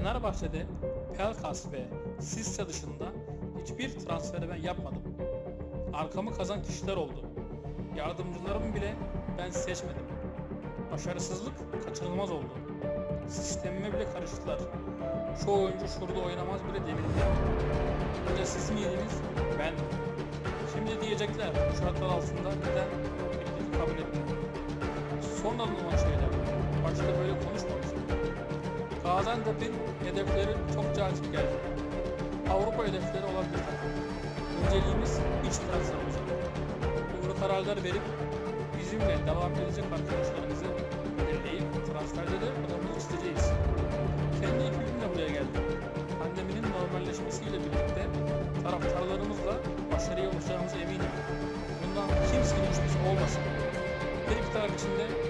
Fenerbahçe'de Pelkas ve Sisse dışında hiçbir transferi ben yapmadım. Arkamı kazan kişiler oldu. Yardımcılarımı bile ben seçmedim. Başarısızlık kaçınılmaz oldu. Sistemime bile karıştılar. Şu oyuncu şurada oynamaz bile denildi. Hoca siz miydiniz? Ben. Şimdi diyecekler bu şartlar altında neden kabul etti. Son alınan şeyler. Böyle konuşmamıştım. Gaziantep'in hedefleri çok cazip geldi. Avrupa hedefleri bir takım. Önceliğimiz iç transfer olacak. Doğru kararlar verip bizimle devam edecek arkadaşlarımızı belirleyip transferde de adamı isteyeceğiz. Kendi ekibimle buraya geldim. Pandeminin normalleşmesiyle birlikte taraftarlarımızla başarıya ulaşacağımıza eminim. Bundan kimsenin şüphesi olmasın. Her iki taraf için de